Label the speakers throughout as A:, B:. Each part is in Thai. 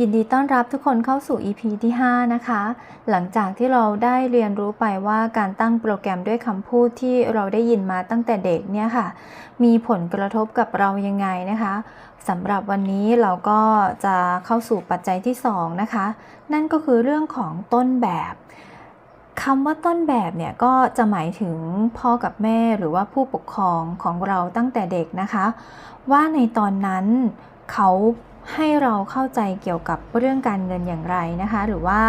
A: ยินดีต้อนรับทุกคนเข้าสู่ EP ที่ 5 นะคะ หลังจากที่เราได้เรียนรู้ไปว่าการตั้งโปรแกรมด้วยคำพูดที่เราได้ยินมาตั้งแต่เด็กเนี่ยค่ะ มีผลกระทบกับเรายังไงนะคะสำหรับวันนี้เราก็จะเข้าสู่ปัจจัยที่ 2 นะคะ นั่นก็คือเรื่องของต้นแบบคำว่าต้นแบบเนี่ยก็จะหมายถึงพ่อกับแม่หรือว่าผู้ปกครองของเราตั้งแต่เด็กนะคะ ว่าในตอนนั้นเขา ให้เราเข้าใจเกี่ยวกับเรื่องการเงินอย่างไรนะคะ หรือว่า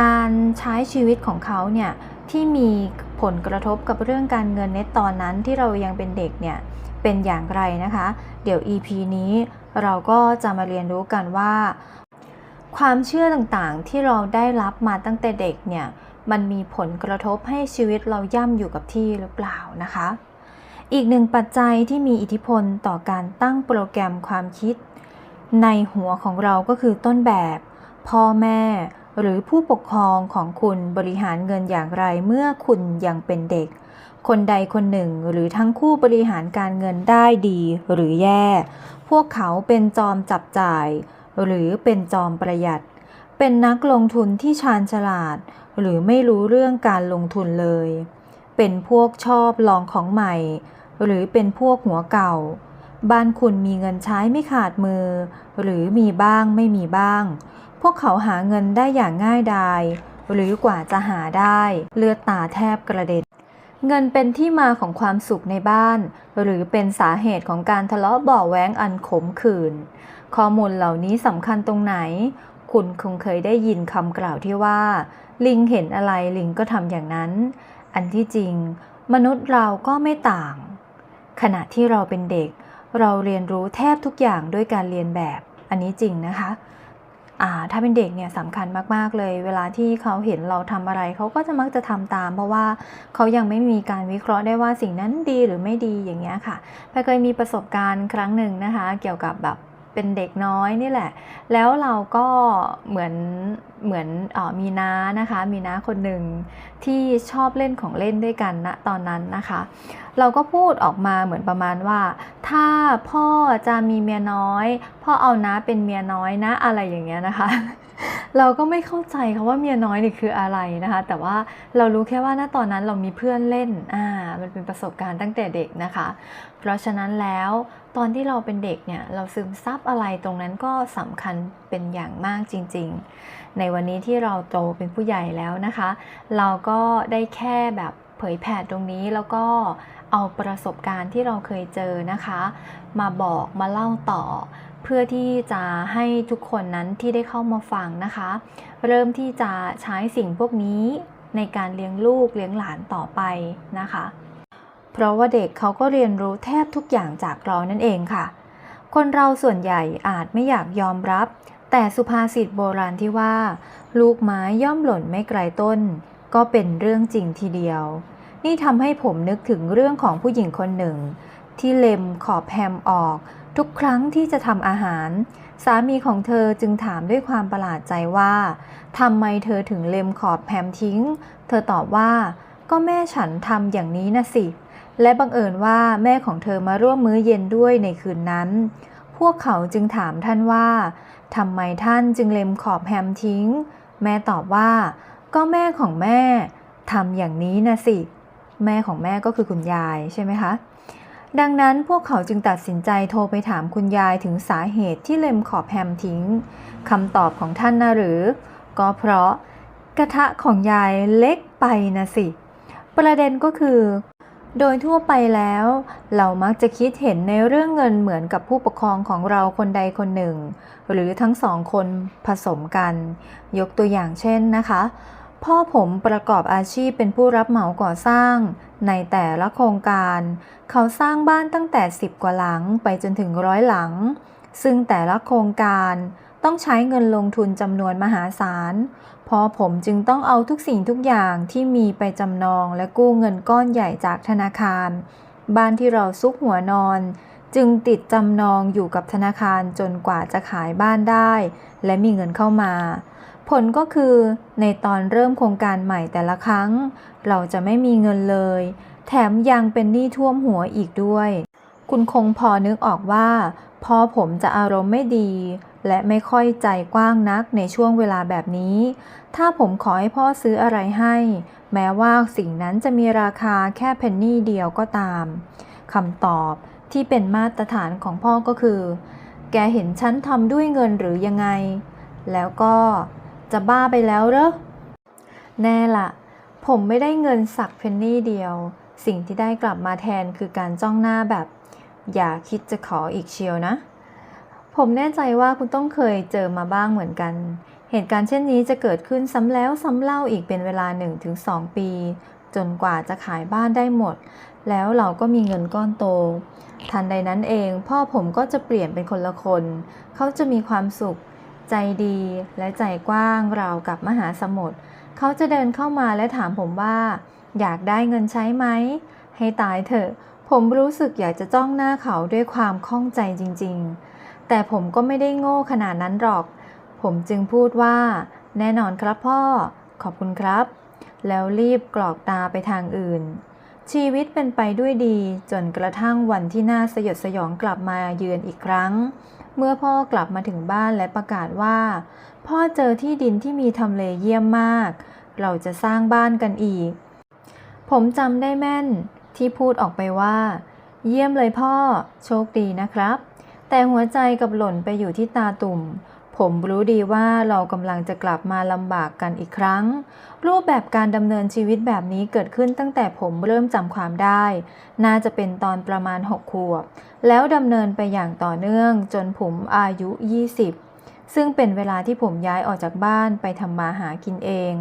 A: การใช้ชีวิตของเขาเนี่ยที่มีผลกระทบกับเรื่องการเงินในตอนนั้นที่เรายังเป็นเด็กเนี่ยเป็นอย่างไรนะคะ เดี๋ยว EP นี้เราก็จะมาเรียนรู้กันว่า ความเชื่อต่างๆที่เราได้รับมาตั้งแต่เด็กเนี่ยมันมีผลกระทบให้ชีวิตเราย่ำอยู่กับที่หรือเปล่านะคะ อีกหนึ่งปัจจัยที่มีอิทธิพลต่อการตั้งโปรแกรมความคิด ในหัวของเราก็คือต้นแบบ พ่อแม่ หรือผู้ปกครองของคุณบริหารเงินอย่างไรเมื่อคุณยังเป็นเด็ก คนใดคนหนึ่งหรือทั้งคู่บริหารการเงินได้ดีหรือแย่ พวกเขาเป็นจอมจับจ่าย หรือเป็นจอมประหยัด เป็นนักลงทุนที่ชาญฉลาด หรือไม่รู้เรื่องการลงทุนเลย เป็นพวกชอบลองของใหม่ หรือเป็นพวกหัวเก่า บ้านคุณมีเงินใช้ไม่ขาดมือ หรือมีบ้างไม่มีบ้าง พวกเขาหาเงินได้อย่างง่ายดายหรือกว่าจะหาได้เลือดตาแทบกระเด็น เงินเป็นที่มาของความสุขในบ้าน หรือเป็นสาเหตุของการทะเลาะเบ่อแว้งอันขมขื่นข้อมูลเหล่านี้สำคัญตรงไหน คุณคงเคยได้ยินคำกล่าวที่ว่า ลิงเห็นอะไรลิงก็ทำอย่างนั้น อันที่จริง มนุษย์เราก็ไม่ต่าง ขณะที่เราเป็นเด็ก เราเรียนรู้แทบทุกอย่างด้วยการเรียนแบบ อันนี้จริงนะคะถ้าเป็นเด็กเนี่ยสำคัญมาก ๆ เลย เวลาที่เขาเห็นเราทำอะไรเขาก็จะมักจะทำตาม เพราะว่าเขายังไม่มีการวิเคราะห์ได้ว่าสิ่งนั้นดีหรือไม่ดีอย่างเงี้ยค่ะแพเคยมีประสบการณ์ครั้งหนึ่งนะคะ เกี่ยวกับแบบ เป็นเด็กน้อยนี่แหละ แล้วเราก็เหมือนเหมือนออมีน้านะคะ มีน้าคนหนึ่งที่ชอบเล่นของเล่นด้วยกันณตอนนั้นนะคะ เราก็พูดออกมาเหมือนประมาณว่า ถ้าพ่อจะมีเมียน้อย พ่อเอาน้าเป็นเมียน้อยนะอะไรอย่างเงี้ยนะคะ เราก็ไม่เข้าใจคำว่าเมียน้อยนี่คืออะไรนะคะ แต่ว่าเรารู้แค่ว่าณตอนนั้นเรามีเพื่อนเล่นอ่ามันเป็นประสบการณ์ตั้งแต่เด็กนะคะ เพราะฉะนั้นแล้วตอนที่เราเป็นเด็กเนี่ยเราซึมซับอะไรตรงนั้นก็สำคัญเป็นอย่างมากจริง ๆ ในวันนี้ที่เราโตเป็นผู้ใหญ่แล้วนะคะ เราก็ได้แค่แบบเผยแผ่ตรงนี้แล้วก็เอาประสบการณ์ที่เราเคยเจอนะคะ มาบอกมาเล่าต่อ เพื่อที่จะให้ทุกคนนั้นที่ได้เข้ามาฟังนะคะ เริ่มที่จะใช้สิ่งพวกนี้ในการเลี้ยงลูกเลี้ยงหลานต่อไปนะคะ เพราะว่าเด็กเขาก็เรียนรู้แทบทุกอย่างจากเรานั่นเองค่ะ คนเราส่วนใหญ่อาจไม่อยากยอมรับ แต่สุภาษิตโบราณที่ว่า ลูกไม้ย่อมหล่นไม่ไกลต้น ก็เป็นเรื่องจริงทีเดียว นี่ทำให้ผมนึกถึงเรื่องของผู้หญิงคนหนึ่ง ที่เล็มขอบแฮมออก ทุกครั้งที่จะทำอาหาร สามีของเธอจึงถามด้วยความประหลาดใจว่าทำไมเธอถึงเล็มขอบแฮมทิ้ง เธอตอบว่า ก็แม่ฉันทำอย่างนี้นะสิ และบังเอิญว่าแม่ของเธอมาร่วมมื้อเย็นด้วยในคืนนั้น พวกเขาจึงถามท่านว่าทำไมท่านจึงเล็มขอบแฮมทิ้ง แม่ตอบว่า ก็แม่ของแม่ทำอย่างนี้นะสิ แม่ของแม่ก็คือคุณยายใช่ไหมคะ ดังนั้นพวกเขาจึงตัดสินใจโทรไปถามคุณยายถึงสาเหตุที่เล็มขอบแฮมทิ้งคำตอบของท่านนะหรือ ก็เพราะกระทะของยายเล็กไปนะสิ ประเด็นก็คือ โดยทั่วไปแล้ว เรามักจะคิดเห็นในเรื่องเงินเหมือนกับผู้ปกครองของเราคนใดคนหนึ่ง หรือทั้งสองคนผสมกัน ยกตัวอย่างเช่นนะคะ พ่อผมประกอบอาชีพเป็นผู้รับเหมาก่อสร้าง ในแต่ละโครงการ เขาสร้างบ้านตั้งแต่ 10 กว่าหลังไปจนถึงร้อยหลัง ซึ่งแต่ละโครงการ ต้องใช้เงินลงทุนจำนวนมหาศาล พอผมจึงต้องเอาทุกสิ่งทุกอย่างที่มีไปจำนองและกู้เงินก้อนใหญ่จากธนาคาร บ้านที่เราซุกหัวนอน จึงติดจำนองอยู่กับธนาคารจนกว่าจะขายบ้านได้ และมีเงินเข้ามา ผลก็คือในตอนเริ่มโครงการใหม่แต่ละครั้ง เราจะไม่มีเงินเลย แถมยังเป็นหนี้ท่วมหัวอีกด้วย คุณคงพอนึกออกว่า พอผมจะอารมณ์ไม่ดี และไม่ค่อยใจกว้างนักในช่วงเวลาแบบนี้ ถ้าผมขอให้พ่อซื้ออะไรให้ แม้ว่าสิ่งนั้นจะมีราคาแค่เพนนีเดียวก็ตามคำตอบที่เป็นมาตรฐานของพ่อก็คือ แกเห็นฉันทำด้วยเงินหรือยังไง แล้วก็จะบ้าไปแล้วเหรอ แน่ละ ผมไม่ได้เงินสักเพนนีเดียว สิ่งที่ได้กลับมาแทนคือการจ้องหน้าแบบ อย่าคิดจะขออีกเชียวนะ ผมแน่ใจว่าคุณต้องเคยเจอมาบ้างเหมือนกัน เหตุการณ์เช่นนี้จะเกิดขึ้นซ้ำแล้วซ้ำเล่าอีกเป็นเวลา 1-2 ปี จนกว่าจะขายบ้านได้หมด แล้วเราก็มีเงินก้อนโต ทันใดนั้นเอง พ่อผมก็จะเปลี่ยนเป็นคนละคน เขาจะมีความสุข ใจดีและใจกว้างราวกับมหาสมุทรเขาจะเดินเข้ามาและถามผมว่า อยากได้เงินใช้ไหมให้ตายเถอะ ผมรู้สึกอยากจะจ้องหน้าเขาด้วยความข้องใจจริงๆ แต่ผมก็ไม่ได้โง่ขนาดนั้นหรอก ผมจึงพูดว่า แน่นอนครับพ่อ ขอบคุณครับ แล้วรีบกรอกตาไปทางอื่น ชีวิตเป็นไปด้วยดีจนกระทั่งวันที่น่าสยดสยองกลับมาเยือนอีกครั้ง เมื่อพ่อกลับมาถึงบ้านและประกาศว่า พ่อเจอที่ดินที่มีทำเลเยี่ยมมาก เราจะสร้างบ้านกันอีก ผมจำได้แม่น ที่พูดออกไปว่า เยี่ยมเลยพ่อ โชคดีนะครับ แต่หัวใจกับหล่นไปอยู่ที่ตาตุ่ม ผมรู้ดีว่าเรากำลังจะกลับมาลำบากกันอีกครั้ง รูปแบบการดำเนินชีวิตแบบนี้เกิดขึ้นตั้งแต่ผมเริ่มจำความได้ น่าจะเป็นตอนประมาณ 6 ขวบ แล้วดำเนินไปอย่างต่อเนื่องจนผมอายุ 20ซึ่งเป็นเวลาที่ผมย้ายออกจากบ้านไปทำมาหากินเอง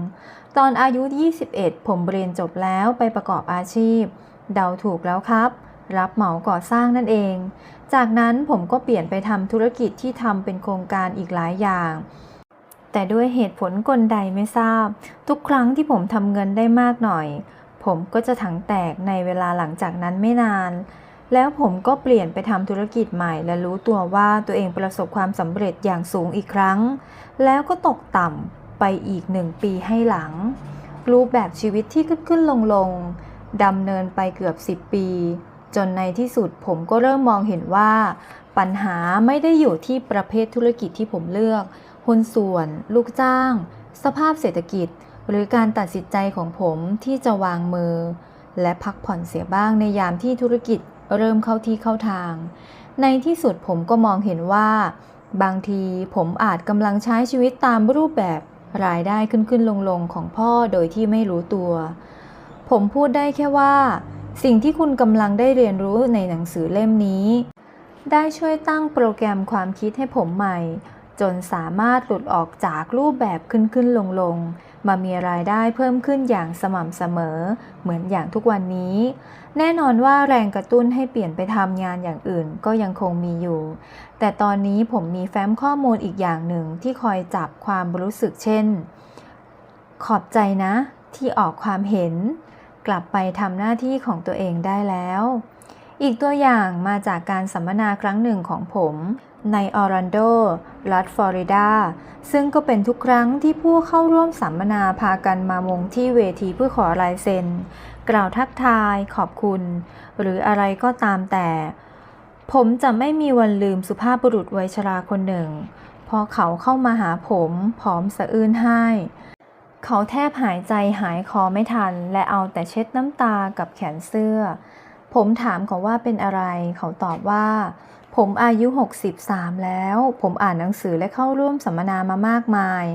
A: ตอนอายุ 21 ผมเรียนจบแล้วไปประกอบอาชีพ เดาถูกแล้วครับ รับเหมาก่อสร้างนั่นเอง จากนั้นผมก็เปลี่ยนไปทำธุรกิจที่ทำเป็นโครงการอีกหลายอย่าง แต่ด้วยเหตุผลกลใดไม่ทราบ ทุกครั้งที่ผมทำเงินได้มากหน่อย ผมก็จะถังแตกในเวลาหลังจากนั้นไม่นาน แล้วผมก็เปลี่ยนไปทำธุรกิจใหม่ และรู้ตัวว่าตัวเองประสบความสำเร็จอย่างสูงอีกครั้ง แล้วก็ตกต่ำไปอีกหนึ่งปีให้หลัง รูปแบบชีวิตที่ขึ้นขึ้นลงลง ดำเนินไปเกือบ 10 ปี จนในที่สุดผมก็เริ่มมองเห็นว่า ปัญหาไม่ได้อยู่ที่ประเภทธุรกิจที่ผมเลือกหุ้นส่วน ลูกจ้าง สภาพเศรษฐกิจ หรือการตัดสินใจของผมที่จะวางมือ และพักผ่อนเสียบ้างในยามที่ธุรกิจเริ่มเข้าที่เข้าทาง ในที่สุดผมก็มองเห็นว่า บางทีผมอาจกำลังใช้ชีวิตตามรูปแบบรายได้ขึ้นขึ้นลงลงๆของพ่อโดยที่ไม่รู้ตัว ผมพูดได้แค่ว่า สิ่งที่คุณกำลังได้เรียนรู้ในหนังสือเล่มนี้ ได้ช่วยตั้งโปรแกรมความคิดให้ผมใหม่ จนสามารถหลุดออกจากรูปแบบขึ้นขึ้นลงลงมามีรายได้เพิ่มขึ้นอย่างสม่ำเสมอ เหมือนอย่างทุกวันนี้ แน่นอนว่าแรงกระตุ้นให้เปลี่ยนไปทำงานอย่างอื่นก็ยังคงมีอยู่ แต่ตอนนี้ผมมีแฟ้มข้อมูลอีกอย่างหนึ่งที่คอยจับความรู้สึกเช่น ขอบใจนะ ที่ออกความเห็น กลับไปทำหน้าที่ของตัวเองได้แล้ว อีกตัวอย่างมาจากการสัมมนาครั้งหนึ่งของผมในออรันโด รัฐฟลอริดา ซึ่งก็เป็นทุกครั้งที่ผู้เข้าร่วมสัมมนาพากันมามงที่เวทีเพื่อขอลายเซ็น กล่าวทักทาย ขอบคุณ หรืออะไรก็ตามแต่ ผมจะไม่มีวันลืมสุภาพบุรุษวัยชราคนหนึ่ง พอเขาเข้ามาหาผม พร้อมสะอื้นให้ เขาแทบหายใจหายคอไม่ทัน และเอาแต่เช็ดน้ำตากับแขนเสื้อ ผมถามเขาว่าเป็นอะไร เขาตอบว่า ผมอายุ 63 แล้ว ผมอ่านหนังสือและเข้าร่วมสัมมนามามากมาย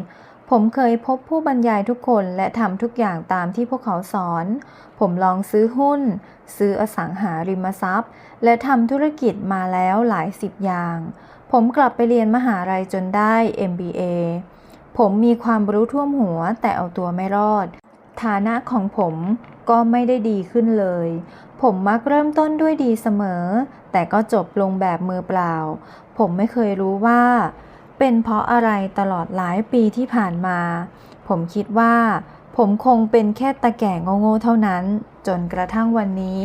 A: ผมเคยพบผู้บรรยายทุกคนและทำทุกอย่างตามที่พวกเขาสอน ผมลองซื้อหุ้น ซื้ออสังหาริมทรัพย์ และทำธุรกิจมาแล้วหลายสิบอย่าง ผมกลับไปเรียนมหาลัยจนได้ MBA ผมมีความรู้ท่วมหัวแต่เอาตัวไม่รอด ฐานะของผมก็ไม่ได้ดีขึ้นเลย ผมมักเริ่มต้นด้วยดีเสมอ แต่ก็จบลงแบบมือเปล่า ผมไม่เคยรู้ว่า เป็นเพราะอะไรตลอดหลายปีที่ผ่านมา ผมคิดว่า ผมคงเป็นแค่ตะแก่โง่ๆเท่านั้น จนกระทั่งวันนี้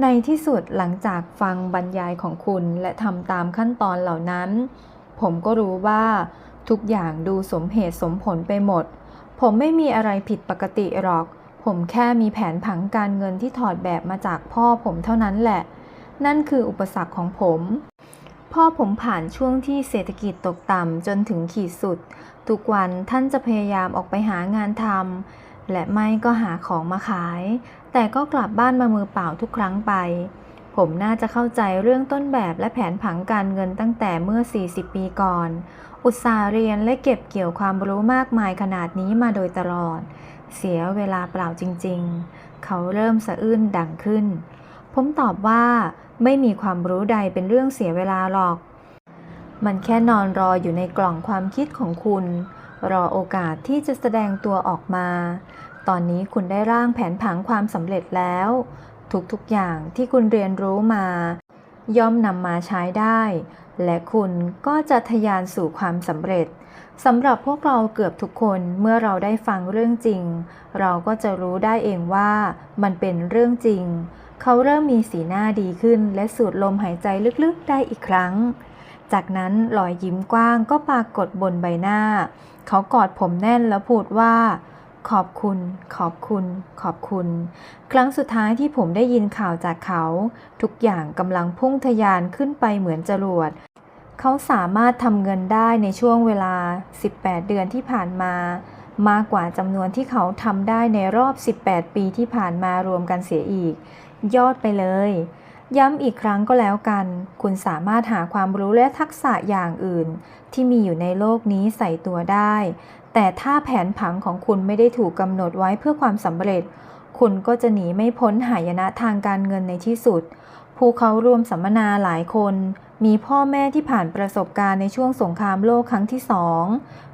A: ในที่สุดหลังจากฟังบรรยายของคุณและทำตามขั้นตอนเหล่านั้น ผมก็รู้ว่า ทุกอย่างดูสมเหตุสมผลไปหมด ผมไม่มีอะไรผิดปกติหรอก ผมแค่มีแผนผังการเงินที่ถอดแบบมาจากพ่อผมเท่านั้นแหละ นั่นคืออุปสรรคของผม พ่อผมผ่านช่วงที่เศรษฐกิจตกต่ำจนถึงขีดสุด ทุกวันท่านจะพยายามออกไปหางานทำและไม่ก็หาของมาขาย แต่ก็กลับบ้านมามือเปล่าทุกครั้งไปผมน่าจะเข้าใจเรื่องต้นแบบและแผนผังการเงินตั้งแต่เมื่อ 40 ปีก่อน อุตส่าห์เรียนและเก็บเกี่ยวความรู้มากมายขนาดนี้มาโดยตลอด เสียเวลาเปล่าจริง ๆ เขาเริ่มสะอื้นดังขึ้น ผมตอบว่าไม่มีความรู้ใดเป็นเรื่องเสียเวลาหรอก มันแค่นอนรออยู่ในกล่องความคิดของคุณ รอโอกาสที่จะแสดงตัวออกมา ตอนนี้คุณได้ร่างแผนผังความสำเร็จแล้ว ทุกๆอย่างที่คุณเรียนรู้มา ย่อมนำมาใช้ได้ และคุณก็จะทะยานสู่ความสำเร็จสำหรับพวกเราเกือบทุกคนเมื่อเราได้ฟังเรื่องจริง เราก็จะรู้ได้เองว่ามันเป็นเรื่องจริง เขาเริ่มมีสีหน้าดีขึ้น และสูดลมหายใจลึกๆได้อีกครั้ง จากนั้นรอยยิ้มกว้างก็ปรากฏบนใบหน้า เขากอดผมแน่นแล้วพูดว่า ขอบคุณ ขอบคุณ ขอบคุณ ครั้งสุดท้ายที่ผมได้ยินข่าวจากเขา ทุกอย่างกำลังพุ่งทะยานขึ้นไปเหมือนจรวด เขาสามารถทำเงินได้ในช่วงเวลา 18 เดือนที่ผ่านมา มากกว่าจำนวนที่เขาทำได้ในรอบ 18 ปีที่ผ่านมารวมกันเสียอีก ยอดไปเลย ย้ำอีกครั้งก็แล้วกัน คุณสามารถหาความรู้และทักษะอย่างอื่น ที่มีอยู่ในโลกนี้ใส่ตัวได้ แต่ถ้าแผนผังของคุณไม่ได้ถูกกำหนดไว้เพื่อความสำเร็จ คุณก็จะหนีไม่พ้นหายนะทางการเงินในที่สุด ผู้เขาร่วมสัมมนาหลายคน มีพ่อแม่ที่ผ่านประสบการณ์ในช่วงสงครามโลกครั้งที่สอง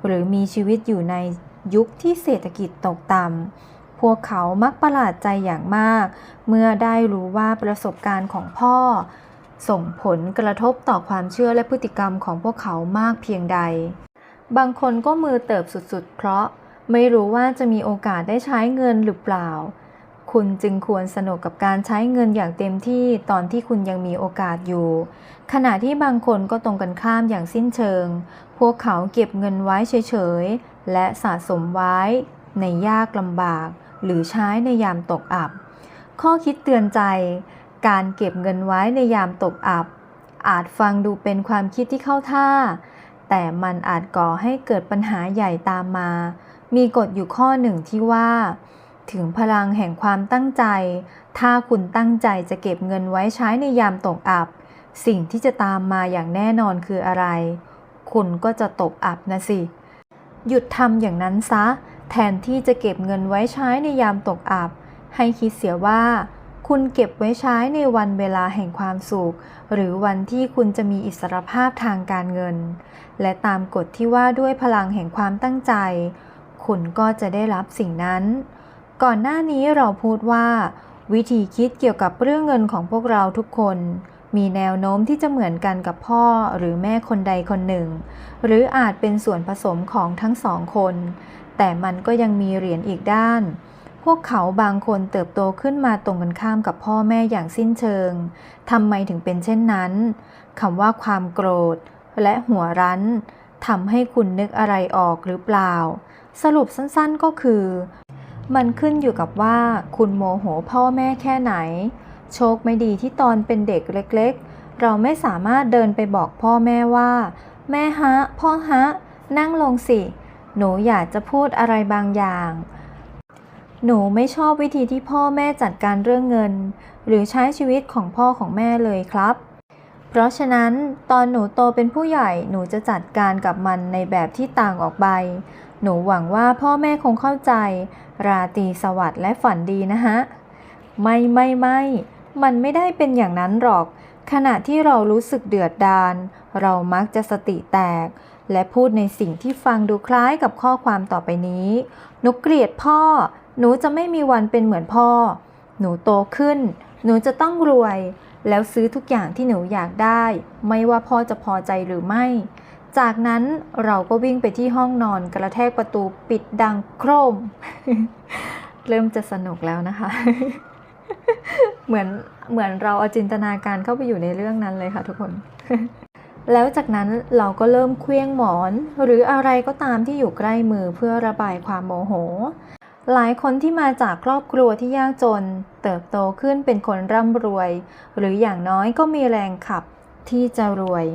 A: หรือมีชีวิตอยู่ในยุคที่เศรษฐกิจตกต่ำ พวกเขามักประหลาดใจอย่างมาก เมื่อได้รู้ว่าประสบการณ์ของพ่อ ส่งผลกระทบต่อความเชื่อและพฤติกรรมของพวกเขามากเพียงใด บางคนก็มือเติบสุดๆ เพราะไม่รู้ว่าจะมีโอกาสได้ใช้เงินหรือเปล่า คุณจึงควรสนุกกับการใช้เงินอย่างเต็มที่ตอนที่คุณยังมีโอกาสอยู่ ขณะที่บางคนก็ตรงกันข้ามอย่างสิ้นเชิง พวกเขาเก็บเงินไว้เฉยๆ และสะสมไว้ ในยากลำบาก หรือใช้ในยามตกอับ ข้อคิดเตือนใจ การเก็บเงินไว้ในยามตกอับ อาจฟังดูเป็นความคิดที่เข้าท่า แต่มันอาจก่อให้เกิดปัญหาใหญ่ตามมา มีกฎอยู่ข้อหนึ่งที่ว่า ถึงพลังแห่งความตั้งใจ ถ้าคุณตั้งใจจะเก็บเงินไว้ใช้ในยามตกอับ สิ่งที่จะตามมาอย่างแน่นอนคืออะไร คุณก็จะตกอับนะสิ หยุดทำอย่างนั้นซะ แทนที่จะเก็บเงินไว้ใช้ในยามตกอับ ให้คิดเสียว่า คุณเก็บไว้ใช้ในวันเวลาแห่งความสุข หรือวันที่คุณจะมีอิสรภาพทางการเงิน และตามกฎที่ว่าด้วยพลังแห่งความตั้งใจ คุณก็จะได้รับสิ่งนั้น ก่อนหน้านี้เราพูดว่า วิธีคิดเกี่ยวกับเรื่องเงินของพวกเราทุกคน มีแนวโน้มที่จะเหมือนกันกับพ่อหรือแม่คนใดคนหนึ่ง หรืออาจเป็นส่วนผสมของทั้งสองคน แต่มันก็ยังมีเหรียญอีกด้าน พวกเขาบางคนเติบโตขึ้นมาตรงกันข้ามกับพ่อแม่อย่างสิ้นเชิง ทำไมถึงเป็นเช่นนั้นคำว่าความโกรธ และหัวรั้นทำให้คุณนึกอะไรออกหรือเปล่า สรุปสั้นๆก็คือ มันขึ้นอยู่กับว่าคุณโมโหพ่อแม่แค่ไหน โชคไม่ดีที่ตอนเป็นเด็กเล็ก ๆ เราไม่สามารถเดินไปบอกพ่อแม่ว่า แม่ฮะ พ่อฮะ นั่งลงสิ หนูอยากจะพูดอะไรบางอย่าง หนูไม่ชอบวิธีที่พ่อแม่จัดการเรื่องเงิน หรือใช้ชีวิตของพ่อของแม่เลยครับ เพราะฉะนั้นตอนหนูโตเป็นผู้ใหญ่หนูจะจัดการกับมันในแบบที่ต่างออกไป หนูหวังว่าพ่อแม่คงเข้าใจ ราตรีสวัสดิ์และฝันดีนะฮะ ไม่ไม่ไม่มันไม่ได้เป็นอย่างนั้นหรอก ขณะที่เรารู้สึกเดือดดาลเรามักจะสติแตก และพูดในสิ่งที่ฟังดูคล้ายกับข้อความต่อไปนี้หนูเกลียดพ่อ หนูจะไม่มีวันเป็นเหมือนพ่อ หนูโตขึ้น หนูจะต้องรวย แล้วซื้อทุกอย่างที่หนูอยากได้ ไม่ว่าพ่อจะพอใจหรือไม่ จากนั้นเราก็วิ่งไปที่ห้องนอนกระแทกประตูปิดดังโครม เริ่มจะสนุกแล้วนะคะ เหมือนเหมือนเราเอาจินตนาการเข้าไปอยู่ในเรื่องนั้นเลยค่ะทุกคนแล้วจากนั้นเราก็เริ่มเคลี้ยงหมอน หรืออะไรก็ตามที่อยู่ใกล้มือเพื่อระบายความโมโห หลายคนที่มาจากครอบครัวที่ยากจน เติบโตขึ้นเป็นคนร่ำรวย หรืออย่างน้อยก็มีแรงขับที่จะรวย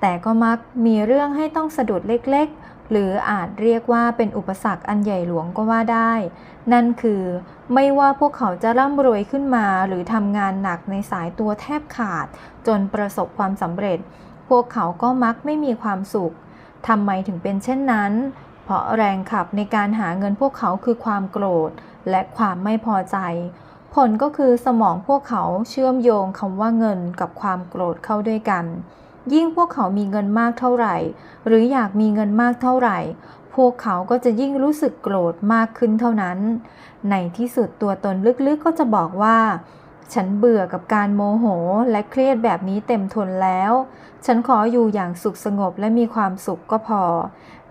A: แต่ก็มักมีเรื่องให้ต้องสะดุดเล็กๆ หรืออาจเรียกว่าเป็นอุปสรรคอันใหญ่หลวงก็ว่าได้ นั่นคือ ไม่ว่าพวกเขาจะร่ำรวยขึ้นมา หรือทำงานหนักในสายตัวแทบขาด จนประสบความสำเร็จ พวกเขาก็มักไม่มีความสุขทำไมถึงเป็นเช่นนั้น เพราะแรงขับในการหาเงินพวกเขาคือความโกรธและความไม่พอใจ ผลก็คือสมองพวกเขาเชื่อมโยงคำว่าเงินกับความโกรธเข้าด้วยกัน ยิ่งพวกเขามีเงินมากเท่าไหร่ หรืออยากมีเงินมากเท่าไหร่ พวกเขาก็จะยิ่งรู้สึกโกรธมากขึ้นเท่านั้น ในที่สุดตัวตนลึกๆก็จะบอกว่าฉันเบื่อกับการโมโหและเครียดแบบนี้เต็มทนแล้ว ฉันขออยู่อย่างสุขสงบและมีความสุขก็พอ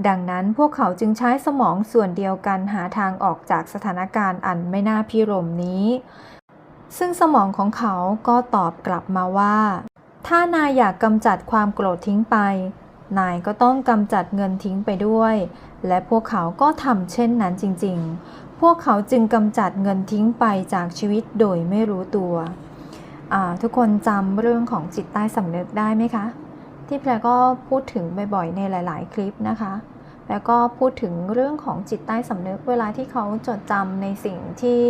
A: ดังนั้นพวกเขาจึงใช้สมองส่วนเดียวกันหาทางออกจากสถานการณ์อันไม่น่าพิรมนี้ ซึ่งสมองของเขาก็ตอบกลับมาว่า ถ้านายอยากกำจัดความโกรธทิ้งไป นายก็ต้องกำจัดเงินทิ้งไปด้วย และพวกเขาก็ทำเช่นนั้นจริง ๆ พวกเขาจึงกำจัดเงินทิ้งไปจากชีวิตโดยไม่รู้ตัว ทุกคนจำเรื่องของจิตใต้สำนึกได้ไหมคะ ที่แพรก็พูดถึงบ่อยๆในหลาย ๆ คลิปนะคะ แล้วก็พูดถึงเรื่องของจิตใต้สำนึกเวลาที่เขาจดจำในสิ่งที่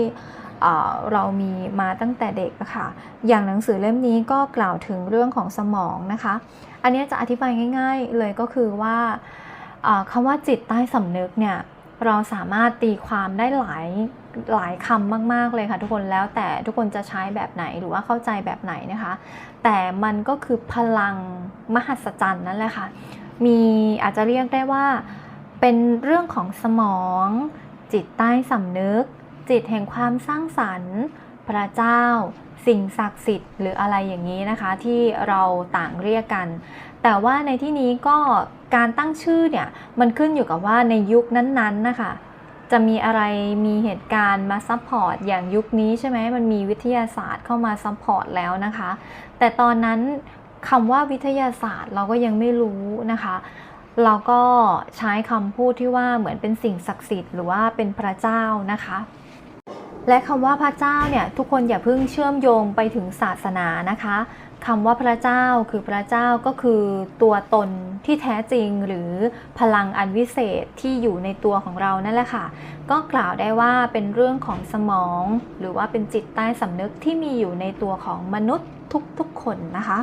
A: เเรามีมาตั้งแต่เด็กอะค่ะ อย่างหนังสือเล่มนี้ก็กล่าวถึงเรื่องของสมองนะคะ อันนี้จะอธิบายง่าย ๆ เลยก็คือว่าคำว่าจิตใต้สำนึกเนี่ยเราสามารถตีความได้หลายหลายคำมาก ๆ เลยค่ะทุกคนแล้วแต่ทุกคนจะใช้แบบไหนหรือว่าเข้าใจแบบไหนนะคะ แต่มันก็คือพลังมหัศจรรย์นั่นแหละค่ะ มีอาจจะเรียกได้ว่าเป็นเรื่องของสมอง จิตใต้สำนึก จิตแห่งความสร้างสรรค์ พระเจ้า สิ่งศักดิ์สิทธิ์หรืออะไรอย่างนี้นะคะ ที่เราต่างเรียกกัน แต่ว่าในที่นี้ก็การตั้งชื่อเนี่ย มันขึ้นอยู่กับว่าในยุคนั้นๆนะคะ จะมีอะไรมีเหตุการณ์มาซัพพอร์ตอย่างยุคนี้ใช่ไหมมันมีวิทยาศาสตร์เข้ามาซัพพอร์ตแล้วนะคะ แต่ตอนนั้นคำว่าวิทยาศาสตร์เราก็ยังไม่รู้นะคะเราก็ใช้คำพูดที่ว่าเหมือนเป็นสิ่งศักดิ์สิทธิ์หรือว่าเป็นพระเจ้านะคะ และคำว่าพระเจ้าเนี่ยทุกคนอย่าเพิ่งเชื่อมโยงไปถึงศาสนานะคะ คำว่าพระเจ้าคือพระเจ้าก็คือตัวตนที่แท้จริงหรือพลังอันวิเศษที่อยู่ในตัวของเรานั่นแหละค่ะ ก็กล่าวได้ว่าเป็นเรื่องของสมอง หรือว่าเป็นจิตใต้สำนึกที่มีอยู่ในตัวของมนุษย์ทุกๆคนนะคะ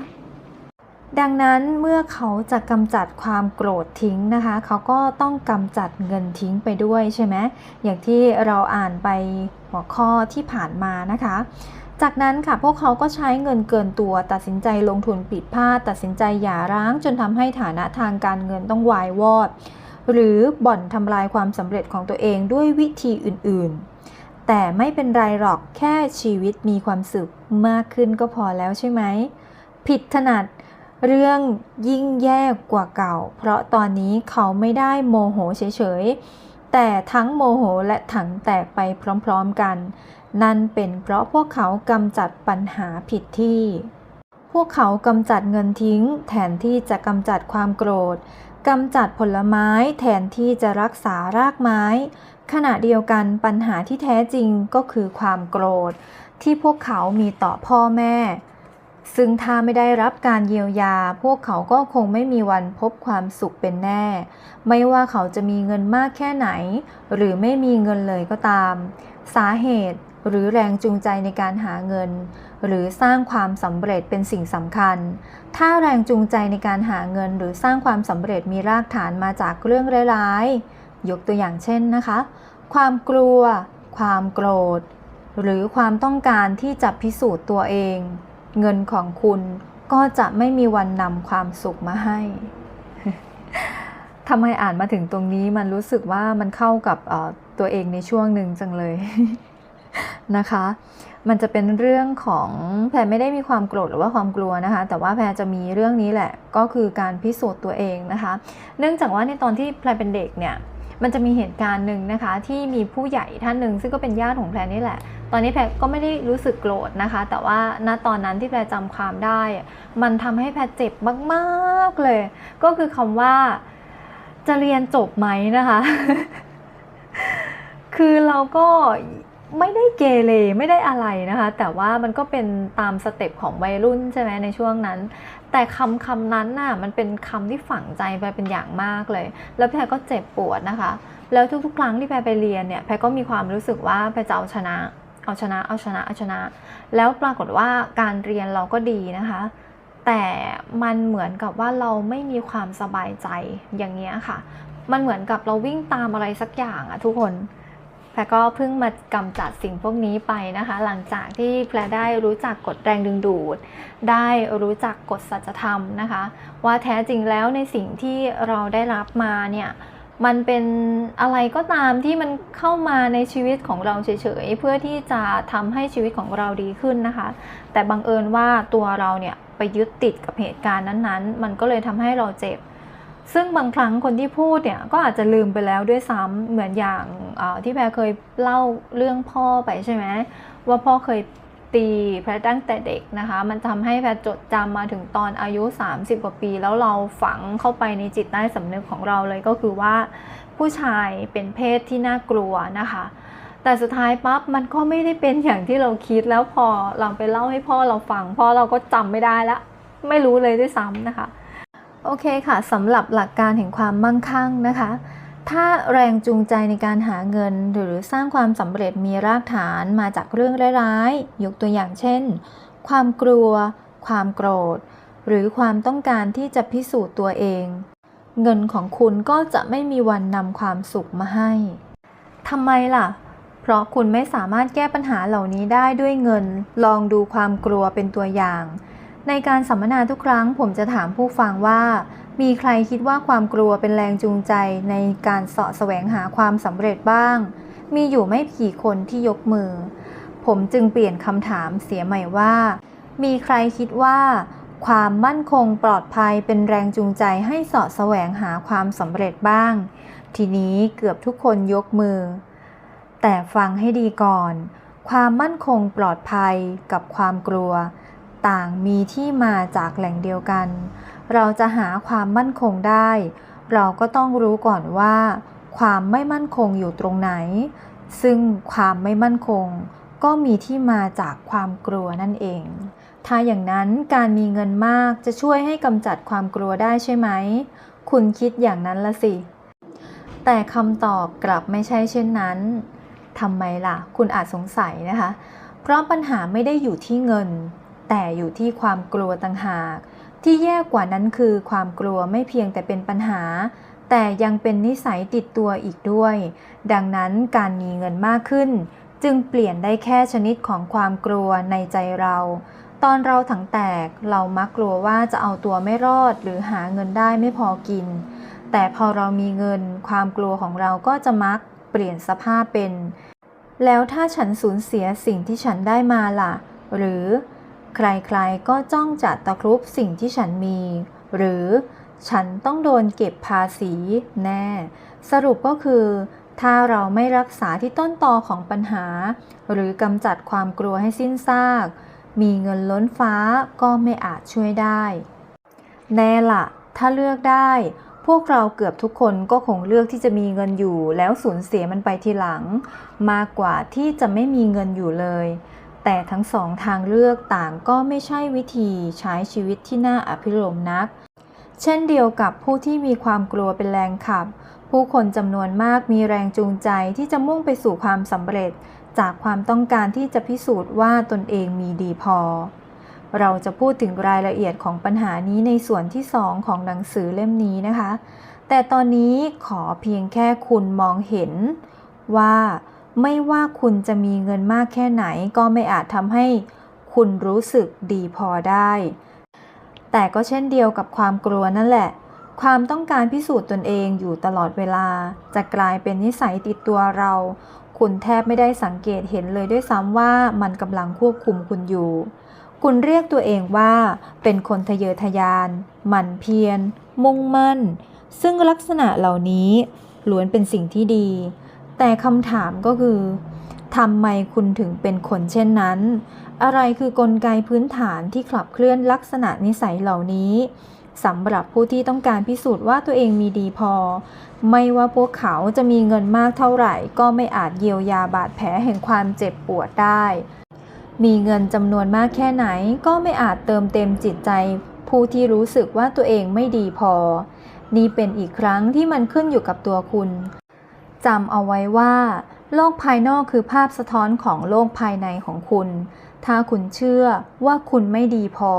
A: ดังนั้นเมื่อเขาจะกำจัดความโกรธทิ้งนะคะ เขาก็ต้องกำจัดเงินทิ้งไปด้วยใช่ไหมอย่างที่เราอ่านไปหัวข้อที่ผ่านมานะคะ จากนั้นค่ะพวกเขาก็ใช้เงินเกินตัว ตัดสินใจลงทุนผิดพลาดตัดสินใจหย่าร้างจนทำให้ฐานะทางการเงินต้องวายวอด หรือบ่อนทำลายความสำเร็จของตัวเองด้วยวิธีอื่นๆ แต่ไม่เป็นไรหรอกแค่ชีวิตมีความสุขมากขึ้นก็พอแล้วใช่ไหมผิดถนัด เรื่องยิ่งแย่กว่าเก่า เพราะตอนนี้เขาไม่ได้โมโหเฉยๆ แต่ทั้งโมโหและถังแตกไปพร้อมๆกัน นั่นเป็นเพราะพวกเขากำจัดปัญหาผิดที่ พวกเขากำจัดเงินทิ้ง แทนที่จะกำจัดความโกรธกำจัดผลไม้แทนที่จะรักษารากไม้ ขณะเดียวกันปัญหาที่แท้จริงก็คือความโกรธ ที่พวกเขามีต่อพ่อแม่ ซึ่งถ้าไม่ได้รับการเยียวยา พวกเขาก็คงไม่มีวันพบความสุขเป็นแน่ ไม่ว่าเขาจะมีเงินมากแค่ไหน หรือไม่มีเงินเลยก็ตาม สาเหตุหรือแรงจูงใจในการหาเงิน หรือสร้างความสำเร็จเป็นสิ่งสำคัญ ถ้าแรงจูงใจในการหาเงิน หรือสร้างความสำเร็จมีรากฐานมาจากเรื่องร้ายๆ ยกตัวอย่างเช่นนะคะ ความกลัว ความโกรธ หรือความต้องการที่จะพิสูจน์ตัวเอง เงินของคุณก็จะไม่มีวันนำความสุขมาให้ทำไมอ่านมาถึงตรงนี้มันรู้สึกว่ามันเข้ากับตัวเองในช่วงหนึ่งจังเลยนะคะ มันจะเป็นเรื่องของแพรไม่ได้มีความโกรธหรือว่าความกลัวนะคะ แต่ว่าแพรจะมีเรื่องนี้แหละ ก็คือการพิสูจน์ตัวเองนะคะ เนื่องจากว่าในตอนที่แพรเป็นเด็กเนี่ย มันจะมีเหตุการณ์หนึ่งนะคะ ที่มีผู้ใหญ่ท่านหนึ่งซึ่งก็เป็นญาติของแพรนี่แหละ ตอนนี้แพรก็ไม่ได้รู้สึกโกรธนะคะ แต่ว่าณตอนนั้นที่แพรจำความได้ มันทำให้แพรเจ็บมากๆเลย ก็คือคำว่าจะเรียนจบไหมนะคะ คือเราก็ไม่ได้เกเรไม่ได้อะไรนะคะ แต่ว่ามันก็เป็นตามสเต็ปของวัยรุ่นใช่ไหมในช่วงนั้น แต่คำคำนั้นน่ะมันเป็นคำที่ฝังใจไปเป็นอย่างมากเลย แล้วแพรก็เจ็บปวดนะคะ แล้วทุกๆ ครั้งที่แพรไปเรียนเนี่ยแพรก็มีความรู้สึกว่าแพรจะเอาชนะ เอาชนะเอาชนะเอาชนะ แล้วปรากฏว่าการเรียนเราก็ดีนะคะ แต่มันเหมือนกับว่าเราไม่มีความสบายใจอย่างเงี้ยค่ะ มันเหมือนกับเราวิ่งตามอะไรสักอย่างอะทุกคนแพรก็เพิ่งมากำจัดสิ่งพวกนี้ไปนะคะ หลังจากที่แพรได้รู้จักกฎแรงดึงดูด ได้รู้จักกฎสัจธรรมนะคะ ว่าแท้จริงแล้วในสิ่งที่เราได้รับมาเนี่ย มันเป็นอะไรก็ตามที่มันเข้ามาในชีวิตของเราเฉยๆ เพื่อที่จะทำให้ชีวิตของเราดีขึ้นนะคะ แต่บังเอิญว่าตัวเราเนี่ยไปยึดติดกับเหตุการณ์นั้นๆ มันก็เลยทำให้เราเจ็บ ซึ่งบางครั้งคนที่พูดเนี่ยก็อาจจะลืมไปแล้วด้วยซ้ำเหมือนอย่างที่แพรเคยเล่าเรื่องพ่อไปใช่ไหมว่าพ่อเคย ตีแพรตั้งแต่เด็กนะคะ มันทำให้แพรจดจำมาถึงตอนอายุ 30 กว่าปี แล้วเราฝังเข้าไปในจิตใต้สำนึกของเราเลยก็คือว่า ผู้ชายเป็นเพศที่น่ากลัวนะคะ แต่สุดท้ายปั๊บมันก็ไม่ได้เป็นอย่างที่เราคิดแล้วพอเราไปเล่าให้พ่อเราฟังพ่อเราก็จำไม่ได้ละไม่รู้เลยด้วยซ้ำนะคะ โอเคค่ะสำหรับหลักการแห่งความมั่งคั่งนะคะ ถ้าแรงจูงใจในการหาเงินหรือสร้างความสำเร็จมีรากฐานมาจากเรื่องร้ายๆ ยกตัวอย่างเช่น ความกลัว ความโกรธ หรือความต้องการที่จะพิสูจน์ตัวเอง เงินของคุณก็จะไม่มีวันนำความสุขมาให้ทำไมล่ะ เพราะคุณไม่สามารถแก้ปัญหาเหล่านี้ได้ด้วยเงิน ลองดูความกลัวเป็นตัวอย่าง ในการสัมมนาทุกครั้งผมจะถามผู้ฟังว่า มีใครคิดว่าความกลัวเป็นแรงจูงใจในการเสาะแสวงหาความสำเร็จบ้าง มีอยู่ไม่กี่คนที่ยกมือ ผมจึงเปลี่ยนคำถามเสียใหม่ว่า มีใครคิดว่า ความมั่นคงปลอดภัยเป็นแรงจูงใจให้เสาะแสวงหาความสำเร็จบ้าง ทีนี้เกือบทุกคนยกมือ แต่ฟังให้ดีก่อน ความมั่นคงปลอดภัยกับความกลัว ต่างมีที่มาจากแหล่งเดียวกัน เราจะหาความมั่นคงได้ เราก็ต้องรู้ก่อนว่า ความไม่มั่นคงอยู่ตรงไหน ซึ่งความไม่มั่นคง ก็มีที่มาจากความกลัวนั่นเอง ถ้าอย่างนั้นการมีเงินมากจะช่วยให้กำจัดความกลัวได้ใช่ไหม คุณคิดอย่างนั้นละสิ แต่คำตอบกลับไม่ใช่เช่นนั้นทำไมล่ะ คุณอาจสงสัยนะคะ เพราะปัญหาไม่ได้อยู่ที่เงิน แต่อยู่ที่ความกลัวต่างหาก ที่แย่กว่านั้นคือความกลัวไม่เพียงแต่เป็นปัญหา แต่ยังเป็นนิสัยติดตัวอีกด้วย ดังนั้นการมีเงินมากขึ้น จึงเปลี่ยนได้แค่ชนิดของความกลัวในใจเรา ตอนเราถังแตกเรามักกลัวว่าจะเอาตัวไม่รอดหรือหาเงินได้ไม่พอกิน แต่พอเรามีเงิน ความกลัวของเราก็จะมักเปลี่ยนสภาพเป็น แล้วถ้าฉันสูญเสียสิ่งที่ฉันได้มาล่ะ หรือ ใครๆก็จ้องจัดตะครุบสิ่งที่ฉันมี หรือฉันต้องโดนเก็บภาษีแน่ สรุปก็คือ ถ้าเราไม่รักษาที่ต้นตอของปัญหา หรือกำจัดความกลัวให้สิ้นซาก มีเงินล้นฟ้าก็ไม่อาจช่วยได้ แน่ละถ้าเลือกได้ พวกเราเกือบทุกคนก็คงเลือกที่จะมีเงินอยู่ แล้วสูญเสียมันไปทีหลัง มากกว่าที่จะไม่มีเงินอยู่เลย แต่ทั้งสองทางเลือกต่างก็ไม่ใช่วิธีใช้ชีวิตที่น่าอภิรมนัก เช่นเดียวกับผู้ที่มีความกลัวเป็นแรงขับ ผู้คนจำนวนมากมีแรงจูงใจที่จะมุ่งไปสู่ความสำเร็จ จากความต้องการที่จะพิสูจน์ว่าตนเองมีดีพอ เราจะพูดถึงรายละเอียดของปัญหานี้ในส่วนที่ 2 ของหนังสือเล่มนี้นะคะ แต่ตอนนี้ขอเพียงแค่คุณมองเห็นว่า ไม่ว่าคุณจะมีเงินมากแค่ไหนก็ไม่อาจทำให้คุณรู้สึกดีพอได้ แต่ก็เช่นเดียวกับความกลัวนั่นแหละ ความต้องการพิสูจน์ตนเองอยู่ตลอดเวลา จะกลายเป็นนิสัยติดตัวเรา คุณแทบไม่ได้สังเกตเห็นเลยด้วยซ้ำว่ามันกำลังควบคุมคุณอยู่ คุณเรียกตัวเองว่า เป็นคนทะเยอทะยาน หมั่นเพียร มุ่งมั่น ซึ่งลักษณะเหล่านี้ล้วนเป็นสิ่งที่ดี แต่คำถามก็คือทำไมคุณถึงเป็นคนเช่นนั้น อะไรคือกลไกพื้นฐานที่ขับเคลื่อนลักษณะนิสัยเหล่านี้สำหรับผู้ที่ต้องการพิสูจน์ว่าตัวเองมีดีพอ ไม่ว่าพวกเขาจะมีเงินมากเท่าไหร่ ก็ไม่อาจเยียวยาบาดแผลแห่งความเจ็บปวดได้ มีเงินจำนวนมากแค่ไหน ก็ไม่อาจเติมเต็มจิตใจ ผู้ที่รู้สึกว่าตัวเองไม่ดีพอ นี่เป็นอีกครั้งที่มันขึ้นอยู่กับตัวคุณ จำเอาไว้ว่า โลกภายนอกคือภาพสะท้อนของโลกภายในของคุณ ถ้าคุณเชื่อว่าคุณไม่ดีพอ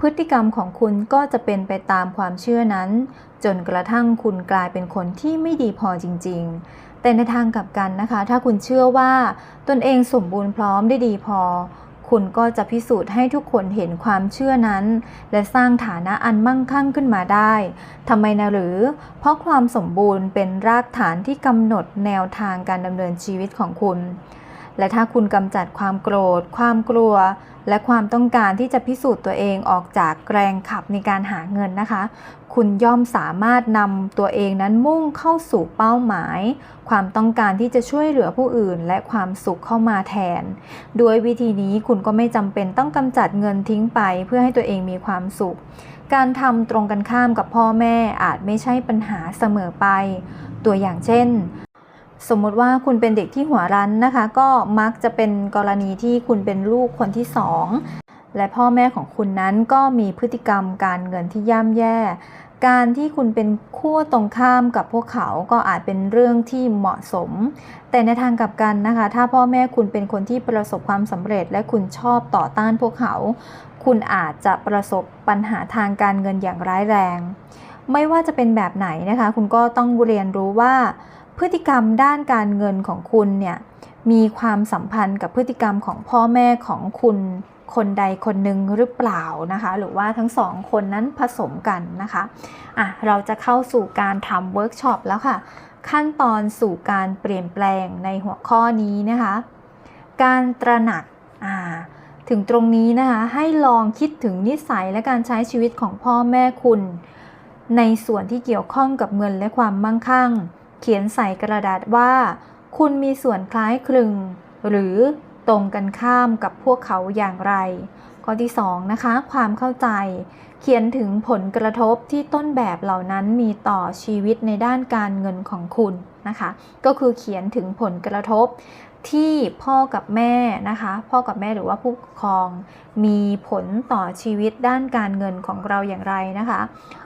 A: พฤติกรรมของคุณก็จะเป็นไปตามความเชื่อนั้น จนกระทั่งคุณกลายเป็นคนที่ไม่ดีพอจริง ๆ แต่ในทางกลับกันนะคะ ถ้าคุณเชื่อว่าตนเองสมบูรณ์พร้อมได้ดีพอ คุณก็จะพิสูจน์ให้ทุกคนเห็นความเชื่อนั้น และสร้างฐานะอันมั่งคั่งขึ้นมาได้ทำไมนะหรือ เพราะความสมบูรณ์เป็นรากฐานที่กำหนดแนวทางการดำเนินชีวิตของคุณ และถ้าคุณกำจัดความโกรธ ความกลัว และความต้องการที่จะพิสูจน์ตัวเองออกจากแรงขับในการหาเงินนะคะ คุณย่อมสามารถนำตัวเองนั้นมุ่งเข้าสู่เป้าหมาย ความต้องการที่จะช่วยเหลือผู้อื่น และความสุขเข้ามาแทน ด้วยวิธีนี้คุณก็ไม่จำเป็นต้องกำจัดเงินทิ้งไป เพื่อให้ตัวเองมีความสุข การทำตรงกันข้ามกับพ่อแม่อาจไม่ใช่ปัญหาเสมอไป ตัวอย่างเช่นสมมติว่าคุณเป็นเด็กที่หัวรั้นนะคะ ก็มักจะเป็นกรณีที่คุณเป็นลูกคนที่สอง และพ่อแม่ของคุณนั้นก็มีพฤติกรรมการเงินที่ย่ำแย่ การที่คุณเป็นขั้วตรงข้ามกับพวกเขาก็อาจเป็นเรื่องที่เหมาะสม แต่ในทางกลับกันนะคะ ถ้าพ่อแม่คุณเป็นคนที่ประสบความสำเร็จ และคุณชอบต่อต้านพวกเขา คุณอาจจะประสบปัญหาทางการเงินอย่างร้ายแรง ไม่ว่าจะเป็นแบบไหนนะคะ คุณก็ต้องเรียนรู้ว่าพฤติกรรมด้านการเงินของคุณเนี่ยมีความสัมพันธ์กับพฤติกรรมของพ่อแม่ของคุณ คนใดคนหนึ่งหรือเปล่านะคะ หรือว่าทั้งสองคนนั้นผสมกันนะคะอะเราจะเข้าสู่การทำเวิร์กช็อปแล้วค่ะ ขั้นตอนสู่การเปลี่ยนแปลงในหัวข้อนี้นะคะ การตระหนักอ่าถึงตรงนี้นะคะ ให้ลองคิดถึงนิสัยและการใช้ชีวิตของพ่อแม่คุณ ในส่วนที่เกี่ยวข้องกับเงินและความมั่งคั่ง เขียนใส่กระดาษว่า คุณมีส่วนคล้ายคลึง หรือ ตรงกันข้ามกับพวกเขาอย่างไร ข้อที่2นะคะ ความเข้าใจ เขียนถึงผลกระทบที่ต้นแบบเหล่านั้นมีต่อชีวิตในด้านการเงินของคุณนะคะ ก็คือเขียนถึงผลกระทบที่พ่อกับแม่นะคะ พ่อกับแม่หรือว่าผู้ปกครอง มีผลต่อชีวิตด้านการเงินของเราอย่างไรนะคะ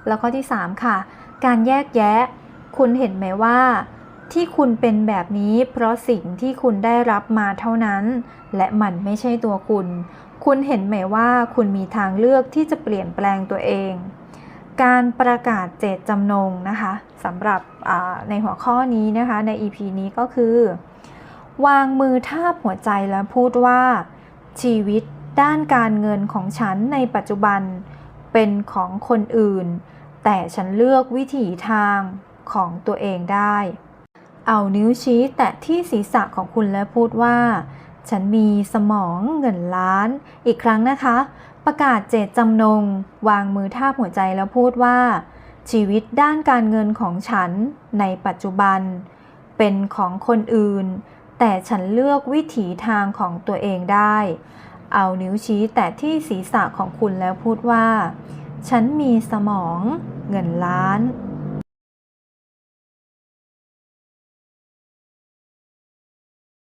A: แล้วข้อที่ 3 ค่ะ การแยกแยะ คุณเห็นไหมว่า ที่คุณเป็นแบบนี้เพราะสิ่งที่คุณได้รับมาเท่านั้น และมันไม่ใช่ตัวคุณ คุณเห็นไหมว่าคุณมีทางเลือกที่จะเปลี่ยนแปลงตัวเอง การประกาศเจตจำนงนะคะสำหรับในหัวข้อนี้นะคะใน EP นี้ก็คือ วางมือทาบหัวใจแล้วพูดว่า ชีวิตด้านการเงินของฉันในปัจจุบัน เป็นของคนอื่น แต่ฉันเลือกวิถีทางของตัวเองได้ เอานิ้วชี้แตะที่ศีรษะของคุณและพูดว่า ฉันมีสมองเงินล้าน อีกครั้งนะคะ ประกาศเจตจำนง วางมือทาบหัวใจแล้วพูดว่า ชีวิตด้านการเงินของฉันในปัจจุบัน เป็นของคนอื่น แต่ฉันเลือกวิถีทางของตัวเองได้ เอานิ้วชี้แตะที่ศีรษะของคุณแล้วพูดว่า ฉันมีสมองเงินล้าน